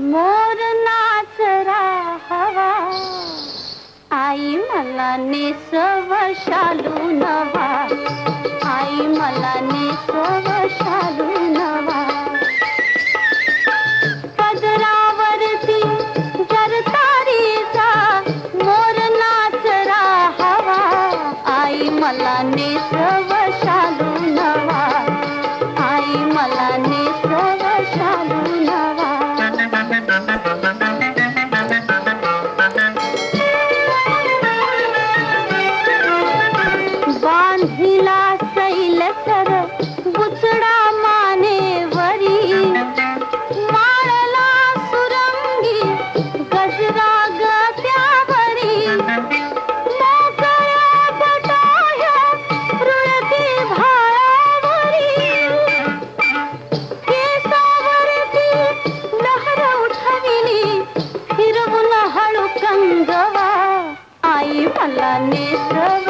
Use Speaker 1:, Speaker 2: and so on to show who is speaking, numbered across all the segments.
Speaker 1: more नेसव शालू नवा. आई मला नेसव शालू नवा. पदरावरती जर तारीचा मोर नाचरा हवा. आई मला नेसव शालू नवा. आई मला नेसव शालू सैल बुचडा मानेवरी माळला सुरंगी गजरा गत्यावरी. मोकळ्या बटाया रुळती भाळावरी. केसावरती लहर उठविली हळू कंगवा. आई मला नेसव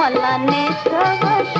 Speaker 1: मला नेसव